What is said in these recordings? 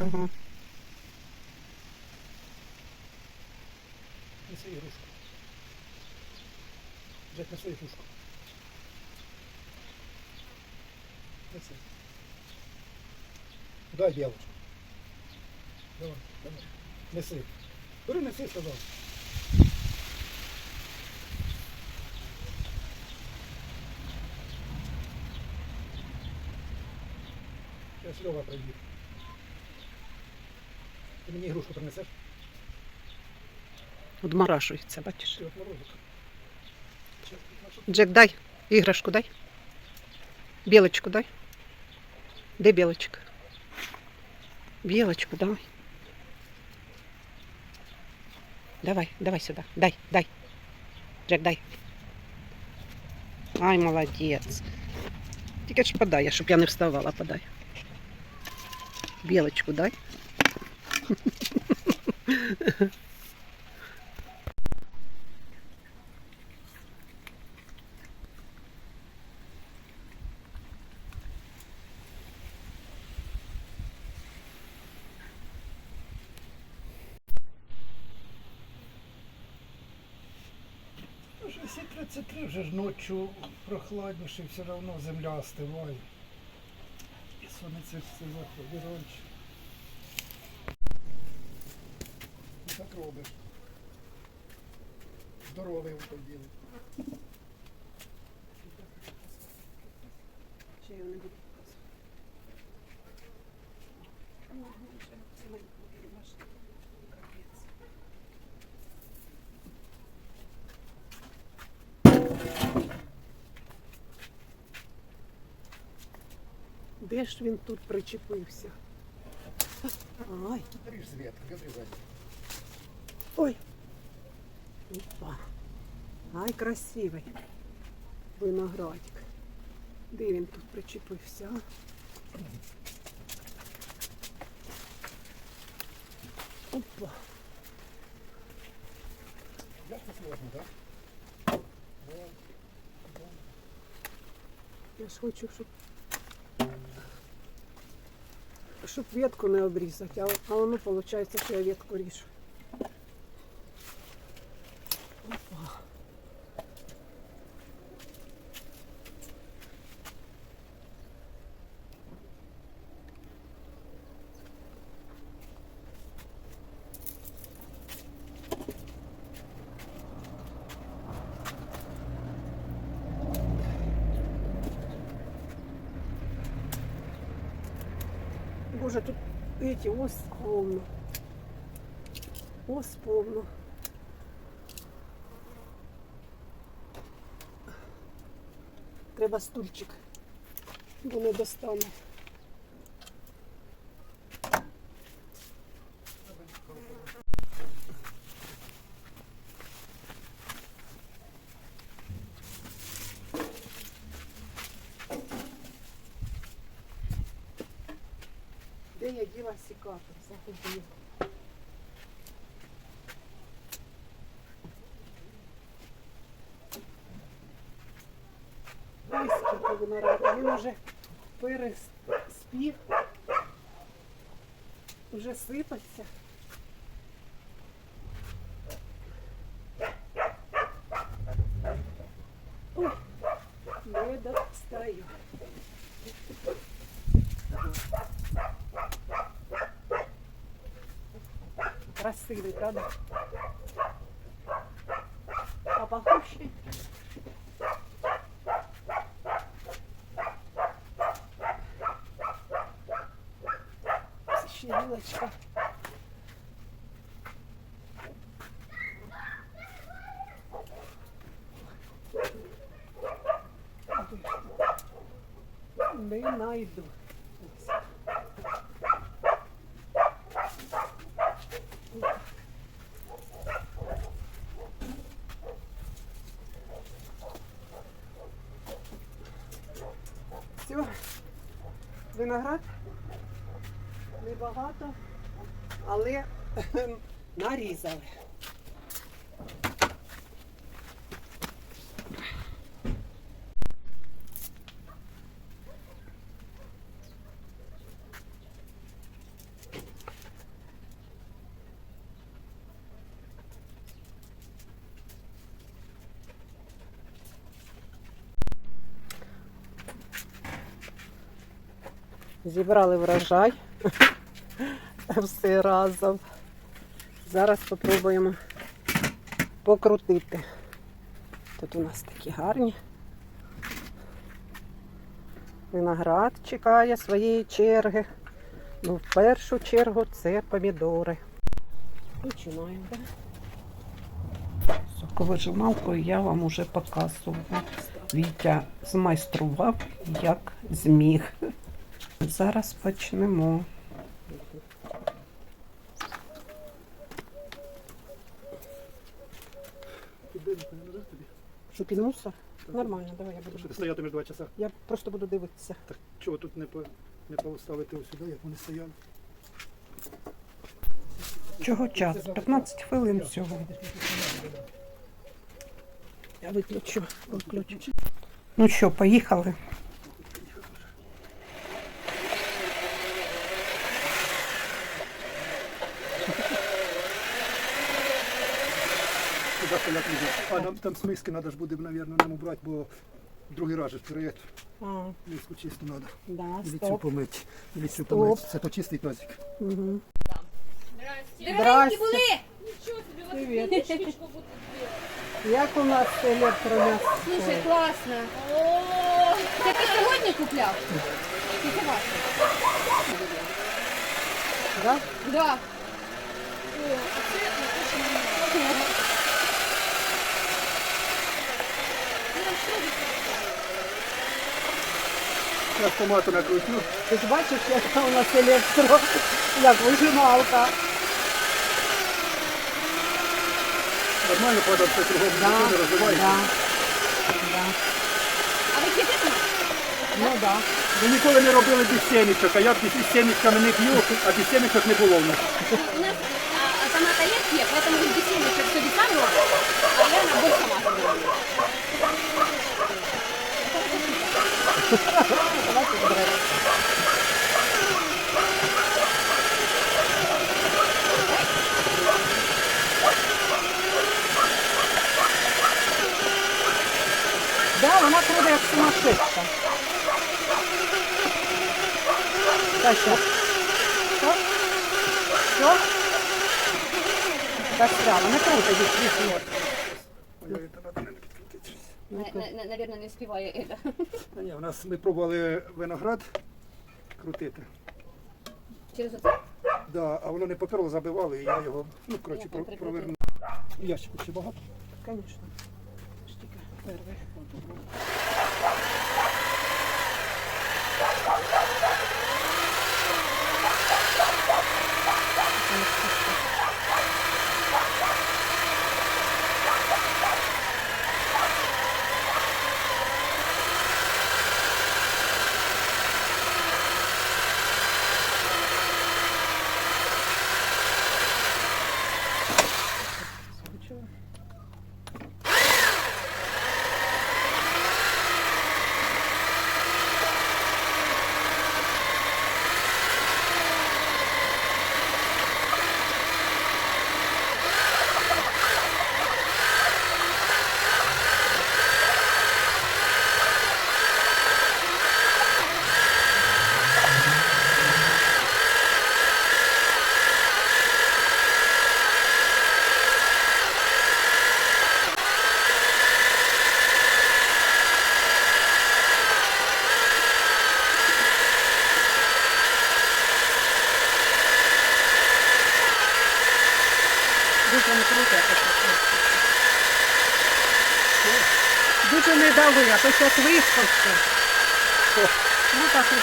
Ага. Неси ігрушку. Джек, неси ігрушку. Неси. Дай білочку. Давай, давай. Неси. Бери, неси, сказав. Зараз Льова приїде. Ти мені ігрушку принесеш? Одмарашується, бачиш. Джек, дай іграшку дай. Білочку дай. Де білочка? Білочку давай. Давай, давай сюди. Дай, дай. Джек, дай. Ай, молодець. Тільки ж подай, щоб я не вставала, подай. Білочку дай. Ну, 60-33 вже ж ночі прохладніше, все одно земля остиває. І сонце все заходить раніше. Так робиш. Здоровий діло. Чи я не буду Де ж він тут причепився? Ай, Ріж з ветки, відрізай. Ой. Опа. Ай, красивий виноградик. Де він тут причепився? Опа. Як це сложно, так? Я ж хочу, щоб, щоб ветку не обрізати, а, воно виходить, що я ветку ріжу. Боже, тут эти ось повно. Ось повно. Треба стульчик, бо не достану. Діла сікатор? Загубила. Ой, скільки винограду. Він уже переспів. Уже сипаться. Ой, не достаю. Красивий, правда? А пахущий? Ще вилочка. Не найду. Ось. Все. Виноград небагато, але нарізали. Зібрали врожай. Все разом. Зараз спробуємо покрутити. Тут у нас такі гарні. Виноград чекає своєї черги. Ну, в першу чергу це помідори. Починаємо. Соковижималкою я вам уже показувала. Вітя змайстрував, як зміг. Зараз почнемо. Що піднувся? Нормально, давай я Що ти буду. стоятимеш два часа? Я просто буду дивитися. Так чого тут не, по, не поставити ось сюди, як вони стояли? Чого час? 15 хвилин всього. Я виключу. виключу. Ну що, поїхали? Люди. А нам там смиски треба ж буде, мабуть, нам убрати, бо другий раз же вперед. А, Миску чисту треба. да, Или цю стоп. помити. Или цю помити. Це то чистий тазик. Угу. Дорогенькі були! Привіт. Як у нас електром'ясо? Слушай, класно. Це ти сьогодні купляв? Чи це ваше? Да? Да. Зараз томату накрутю. Ти ж бачиш, яка у нас електро, як вижималка. Нормально падав все кругом, ніхто не розвивається. да, да. А ви кипите? Ну да. Ми ніколи не робили без сімічок, а я без сімічками не п'ю, а без сімічок не було в нас. У нас а, а є, є, поэтому він бесіночок собі сам робить, а я на борщ томату роблю. Да, вона круде як сумасшедша. Та що? Що? Що? Застряла, не круто, їх їх. Ой, це треба не підкрутити. На- на- Наверно, не співає. Ні, у нас ми пробували виноград крутити. Через оце? Да, а воно не поперло, забивали, і я його, ну, коротше, Я про- прикрутила. провернув. Ящику ще багато. Звісно. Штіка, перший. Дуже не круто, як це. Дуже не дали, а то зараз вискочить. Ну так і.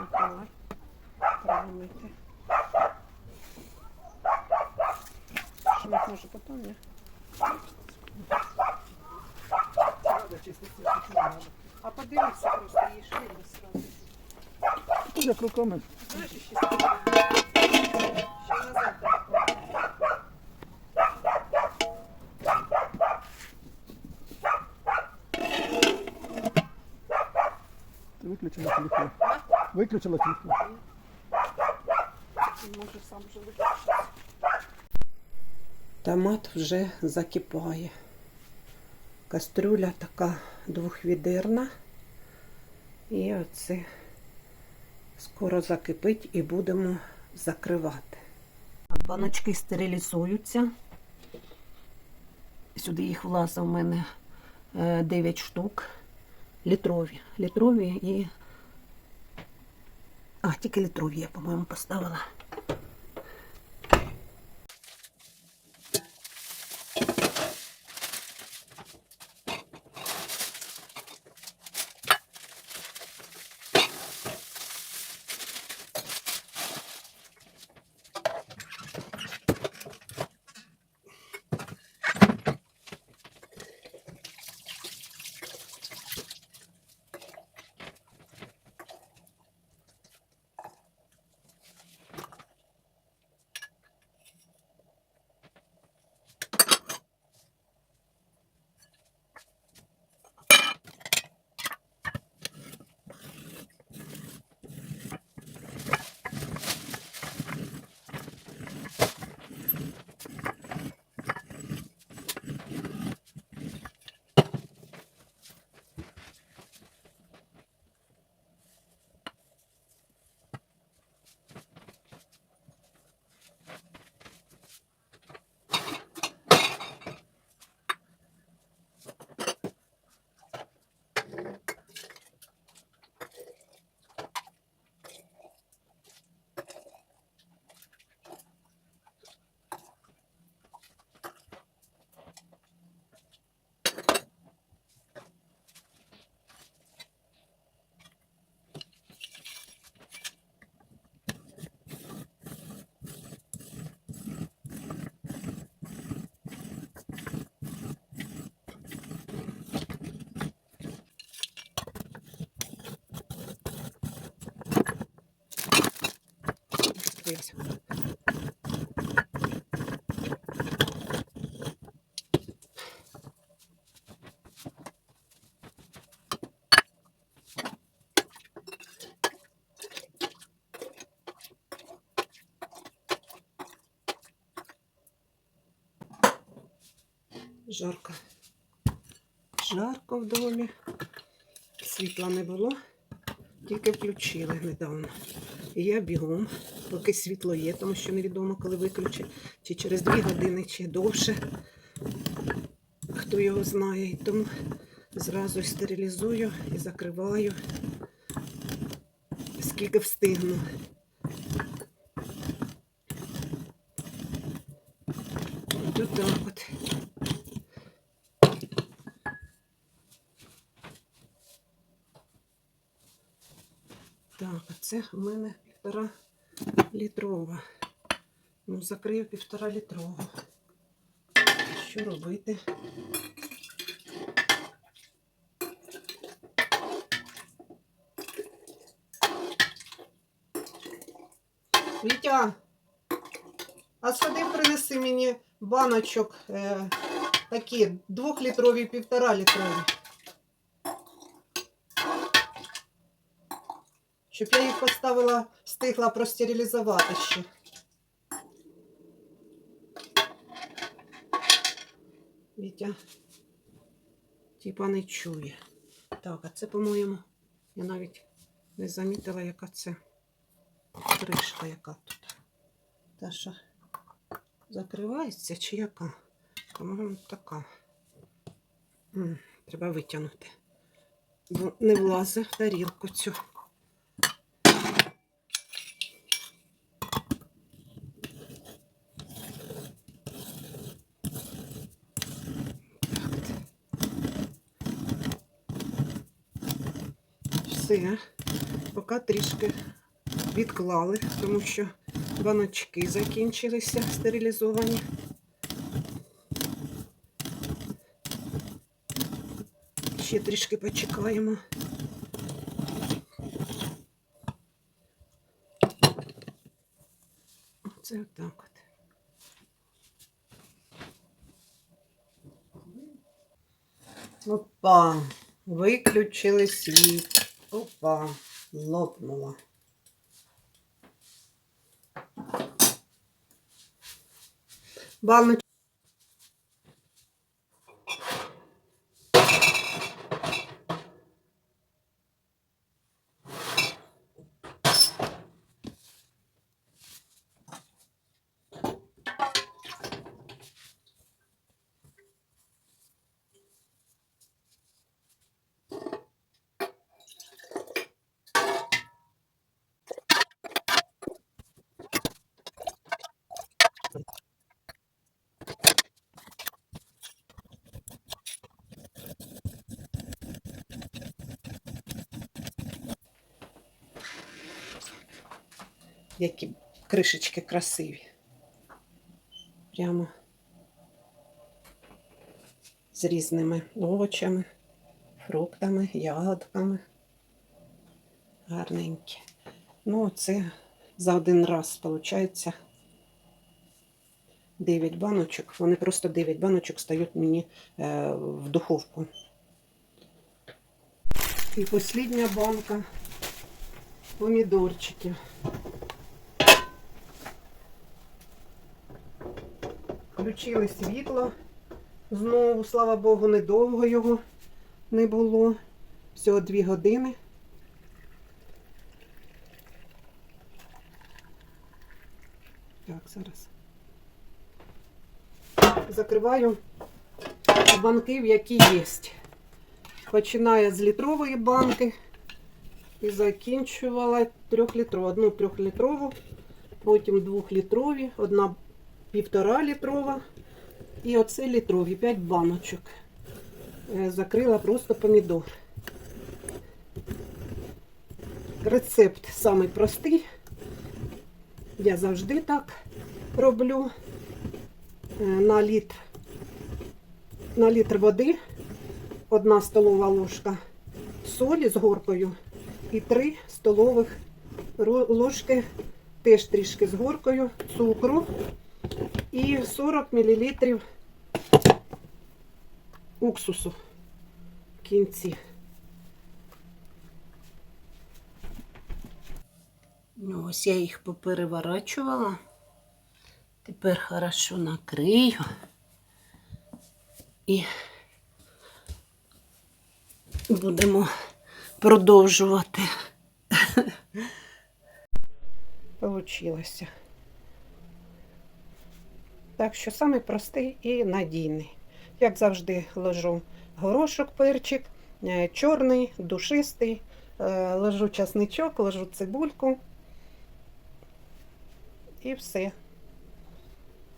Миколай, треба мити. Шмат може потім, ні? Треба чистити, це чого треба. А подивися просто її швидко сразу. Тут як руками. Знаєш, ще ще назад. Ти виключила телефон. Виключила виключити. Томат вже закипає. Кастрюля така двохвідерна. І оце скоро закипить і будемо закривати. Баночки стерилізуються. Сюди їх влазить у мене 9 штук. Літрові. Літрові і. А, тільки літрові я, по-моєму, поставила. Дивись. Жарко. Жарко в домі. Світла не було, тільки включили недавно. І я бігом, поки світло є, тому що невідомо, коли виключить, чи через дві години, чи довше. Хто його знає. І тому зразу стерилізую і закриваю, скільки встигну. Йду так от. Так, а це у мене півтора літрова. Ну, закрию півтора літрову. Що робити? Вітя, а сюди принеси мені баночок е, такі двохлітрові, півтора літрові. Щоб я їх поставила, встигла простерилізувати ще. Вітя, типа не чує. Так, а це, по-моєму, я навіть не замітила, яка це кришка, яка тут. Та що закривається чи яка? По-моєму, така. М, Треба витягнути. Бо не влазить в тарілку цю. Все, поки трішки відклали, тому що баночки закінчилися стерилізовані. Ще трішки почекаємо. Оце отак от. Опа, виключили світ. Опа, лопнула. Баночка. Які кришечки красиві. Прямо з різними овочами, фруктами, ягодками. Гарненькі. Ну, це за один раз, виходить, 9 баночок. Вони просто 9 баночок стають мені е, в духовку. І остання банка помідорчиків. Включили світло. Знову, слава Богу, недовго його не було. Всього 2 години. Так, зараз. Закриваю банки, в які є. Починає з літрової банки і закінчувала трьохлітрову. Одну трьохлітрову, потім двохлітрові, одна півтора літрова і оце літрові, 5 баночок. Е, Закрила просто помідор. Рецепт самий простий. Я завжди так роблю. Е, На літр, на літр води одна столова ложка солі з горкою і 3 столових ложки теж трішки з горкою цукру і 40 мл уксусу в кінці. Ну, ось я їх попереворачувала. Тепер хорошо накрию. І будемо продовжувати. Получилося. Так що самий простий і надійний. Як завжди, ложу горошок, перчик, е, чорний, душистий, е, ложу часничок, ложу цибульку. І все.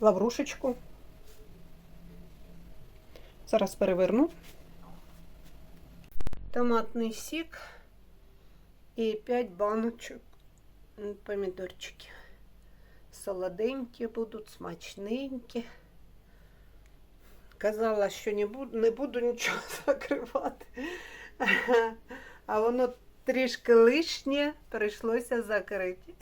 Лаврушечку. Зараз переверну. Томатний сік і 5 баночок помідорчиків. Солоденькі будуть, смачненькі. Казала, що не буду, не буду нічого закривати. А воно трішки лишнє прийшлося закрити.